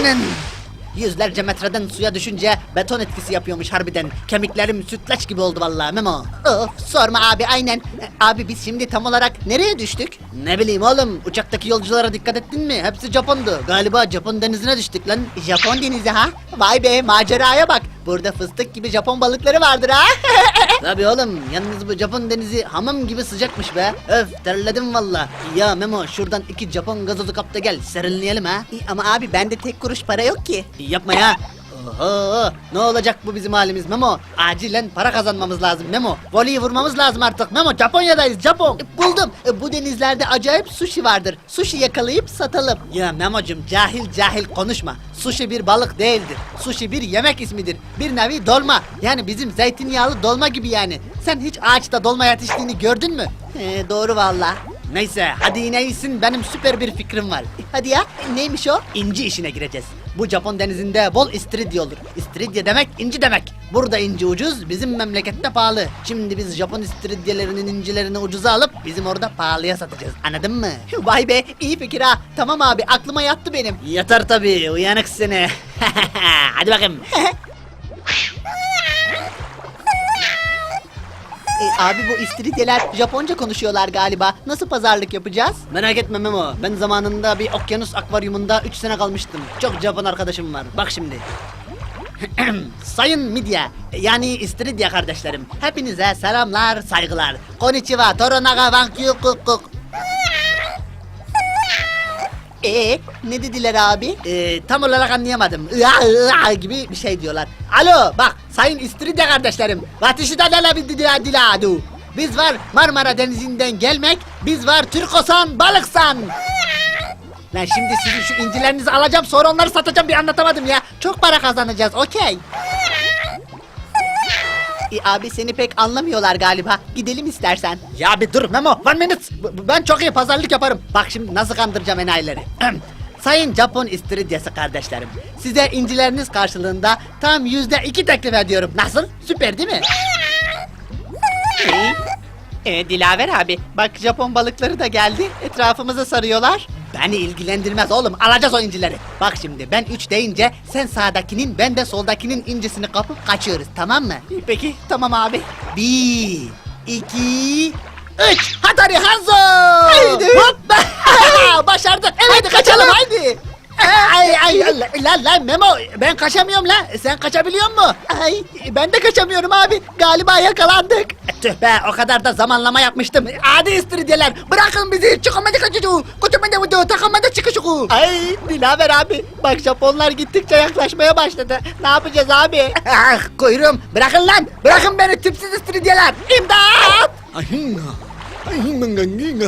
Amanın! Yüzlerce metreden suya düşünce beton etkisi yapıyormuş harbiden. Kemiklerim sütlaç gibi oldu vallahi Memo. Of sorma abi aynen. Abi biz şimdi tam olarak nereye düştük? Ne bileyim oğlum uçaktaki yolculara dikkat ettin mi? Hepsi Japondu. Galiba Japon denizine düştük lan. Japon denizi ha? Vay be maceraya bak. Burada fıstık gibi Japon balıkları vardır ha. Tabii oğlum yalnız bu Japon denizi hamam gibi sıcakmış be. Öf terledim valla. Ya Memo şuradan iki Japon gazozu kap da gel serinleyelim ha. Ama abi bende tek kuruş para yok ki. Yapma ya. Oho, ne olacak bu bizim halimiz Memo? Acilen para kazanmamız lazım Memo. Voleyi vurmamız lazım artık Memo. Japonya'dayız Japon. E, buldum. E, bu denizlerde acayip sushi vardır. Sushi yakalayıp satalım. Ya Memo'cum cahil cahil konuşma. Sushi bir balık değildir. Sushi bir yemek ismidir. Bir nevi dolma. Yani bizim zeytinyağlı dolma gibi yani. Sen hiç ağaçta dolma yetiştiğini gördün mü? He, doğru valla. Neyse hadi yine iyisin benim süper bir fikrim var. Hadi ya neymiş o? İnci işine gireceğiz. Bu Japon denizinde bol istiridye olur. İstiridye demek inci demek. Burada inci ucuz bizim memlekette pahalı. Şimdi biz Japon istiridyelerinin incilerini ucuza alıp bizim orada pahalıya satacağız. Anladın mı? Vay be iyi fikir ha. Tamam abi aklıma yattı benim. Yatar tabii uyanık seni. hadi bakayım. E, abi bu istiridyeler Japonca konuşuyorlar galiba. Nasıl pazarlık yapacağız? Merak etme Memo. Ben zamanında bir okyanus akvaryumunda 3 sene kalmıştım. Çok Japon arkadaşım var. Bak şimdi. Sayın Midye, yani istiridye kardeşlerim. Hepinize selamlar, saygılar. Konnichiwa, toronaga wankyu kuk Ee, ne dediler abi? Ee, tam olarak anlayamadım. Ia, ia gibi bir şey diyorlar. Alo, bak sayın istiridye kardeşlerim. Vatişida dala dila diladu. Biz var Marmara Denizi'nden gelmek, biz var Türkosan balıksan. Lan şimdi sizin şu incilerinizi alacağım sonra onları satacağım bir anlatamadım ya. Çok para kazanacağız okey. E, abi seni pek anlamıyorlar galiba. Gidelim istersen. Ya bir dur Memo. One minute. B- Ben çok iyi pazarlık yaparım. Bak şimdi nasıl kandıracağım enayileri. Sayın Japon istiridyesi kardeşlerim. Size incileriniz karşılığında tam yüzde iki teklif ediyorum. Nasıl? Süper değil mi? E, Dilaver abi, bak Japon balıkları da geldi. Etrafımızı sarıyorlar. Beni ilgilendirmez oğlum. Alacağız o incileri. Bak şimdi ben üç deyince sen sağdakinin ben de soldakinin incisini kapıp kaçıyoruz tamam mı? Peki tamam abi. Bir, iki, üç. Hatari Hanzo! Haydi. Hoppa! Başardık. Evet. Ay ay ay, lan lan Memo ben kaçamıyorum lan sen kaçabiliyor mu? Ay ben de kaçamıyorum abi galiba yakalandık. Tüh be o kadar da zamanlama yapmıştım. Adi istiridyeler bırakın bizi çıkamadı kaçıcı kutumada vudu takamadı çıkışık. Ay Dilaver abi bak Japonlar gittikçe yaklaşmaya başladı. Ne yapacağız abi? ah kuyruğum bırakın lan bırakın beni tipsiz istiridyeler. İmdat! Ahinga. Ahinga.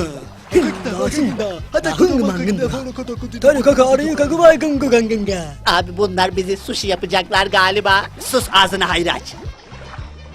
Abi bunlar bizi sushi yapacaklar galiba. Sus ağzını hayır aç.